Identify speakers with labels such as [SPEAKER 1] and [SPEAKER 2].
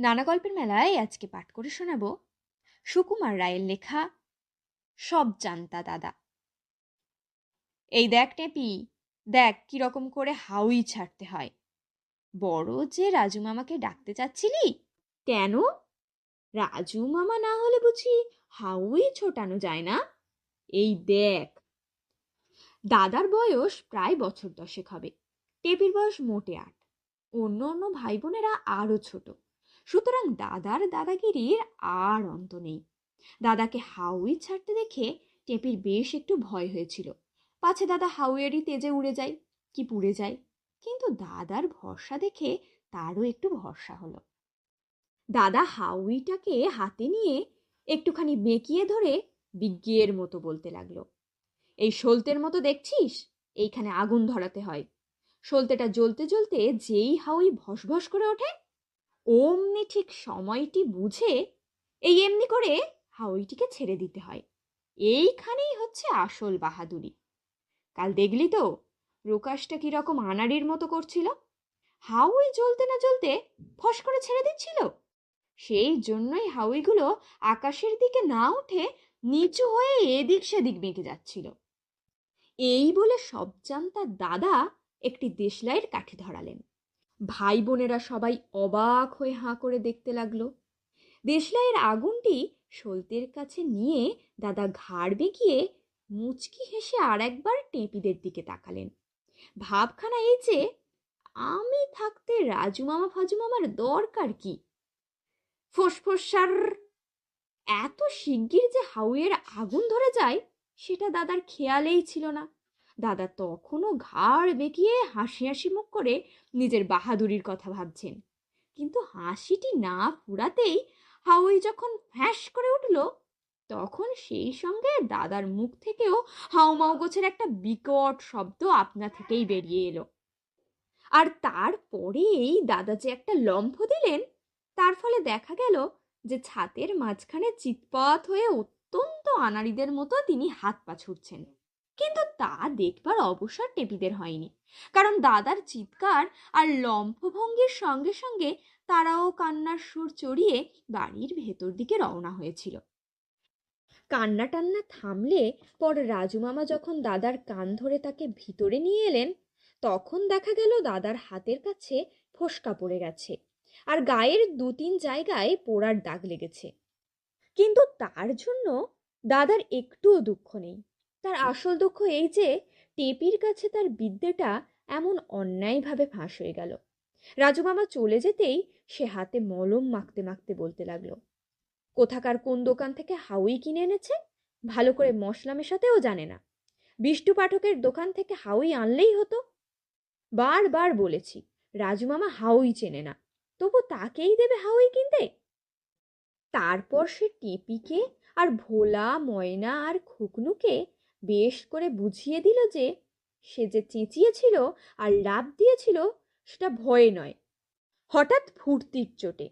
[SPEAKER 1] নানা গল্পের মেলায় আজকে পাঠ করে শোনাব। সুকুমার রায়ের লেখা, সব জানতা দাদা। এই দেখ টেপি, দেখ কীরকম করে হাউই ছাড়তে হয়। বড় যে রাজু মামাকে ডাকতে চাচ্ছিলি, কেন? রাজু মামা না হলে বুঝি হাউই ছোটানো যায় না? এই দেখ। দাদার বয়স প্রায় বছর দশেক হবে। টেপির বয়স মোটে আট। অন্য অন্য ভাই বোনেরা আরও ছোট। সুতরাং দাদার দাদাগিরির আর অন্ত নেই। দাদাকে হাউই ছাড়তে দেখে টেপির বেশ একটু ভয় হয়েছিল। পাছে দাদা হাউয়েরই তেজে উড়ে যায়, কি পুড়ে যায়? কিন্তু দাদার ভরসা দেখে তারও একটু ভরসা হলো। দাদা হাউইটাকে হাতে নিয়ে একটুখানি বেঁকিয়ে ধরে বিজ্ঞের মতো বলতে লাগল, এই সলতের মতো দেখছিস? এইখানে আগুন ধরাতে হয়। সলতেটা জ্বলতে জ্বলতে যেই হাউই ভসভস করে ওঠে অমনি ঠিক সময়টি বুঝে এই এমনি করে হাউইটিকে ছেড়ে দিতে হয়। এইখানেই হচ্ছে আসল বাহাদুরি। কাল দেখলি তো প্রকাশটা কীরকম আনাড়ির মতো করছিল। হাউই জ্বলতে না জ্বলতে ফস করে ছেড়ে দিচ্ছিল। সেই জন্যই হাউইগুলো আকাশের দিকে না উঠে নিচু হয়ে এদিক সেদিক বেঁকে যাচ্ছিল। এই বলে সবজান তার দাদা একটি দেশলাইয়ের কাঠি ধরালেন। ভাই বোনেরা সবাই অবাক হয়ে হাঁ করে দেখতে লাগল। দেশলাইয়ের আগুনটি সলতের কাছে নিয়ে দাদা ঘাড় বেঁকিয়ে মুচকি হেসে আর একবার টেপিদের দিকে তাকালেন। ভাবখানা এই যে, আমি থাকতে রাজু মামা, ফাজু মামার দরকার কি? ফোসফোসার এত শিগগির যে হাউয়ের আগুন ধরে যায়, সেটা দাদার খেয়ালেই ছিল না। দাদা তখনও ঘাড় বেঁকিয়ে হাসি হাসি মুখ করে নিজের বাহাদুরির কথা ভাবছেন। কিন্তু হাসিটি না ফুরাতেই হাউই যখন ফ্যাঁস করে উঠল, তখন সেই সঙ্গে দাদার মুখ থেকেও হাউমাউ গোছের একটা বিকট শব্দ আপনা থেকেই বেরিয়ে এলো। আর তারপরেই দাদা যে একটা লম্ফ দিলেন, তার ফলে দেখা গেল যে ছাতের মাঝখানে চিৎপাত হয়ে অত্যন্ত আনাড়িদের মতো তিনি হাত পা ছুটছেন কিন্তু তা দেখবার অবসর টেপিদের হয়নি। কারণ দাদার চিৎকার আর লম্ফভঙ্গির সঙ্গে সঙ্গে তারাও কান্নার সুর চড়িয়ে বাড়ির ভেতর দিকে রওনা হয়েছিল। কান্না টান্না থামলে পর রাজু মামা যখন দাদার কান ধরে তাকে ভিতরে নিয়ে এলেন, তখন দেখা গেল দাদার হাতের কাছে ফোসকা পড়ে গেছে আর গায়ের দু তিন জায়গায় পোড়ার দাগ লেগেছে। কিন্তু তার জন্য দাদার একটুও দুঃখ নেই। তার আসল দুঃখ এই যে, টেপির কাছে তার বিদ্যেটা এমন অন্যায়ভাবে ফাঁস হয়ে গেল। রাজু মামা চলে যেতেই সে হাতে মলম মাখতে মাখতে বলতে লাগল, কোথাকার কোন দোকান থেকে হাউই কিনে এনেছে? ভালো করে মশলা মেশাতেও জানে না। বিষ্টু পাঠকের দোকান থেকে হাউই আনলেই হতো। বারবার বলেছি রাজু মামা হাউই চেনে না, তবু তাকেই দেবে হাউই কিনতে? তারপর সে টিপিকে আর ভোলা, ময়না আর খুকনুকে বেশ করে বুঝিয়ে দিল যে সে যে চেঁচিয়েছিল আর লাভ দিয়েছিল সেটা ভয়ে নয়। হঠাৎ ফুর্তির চোটে।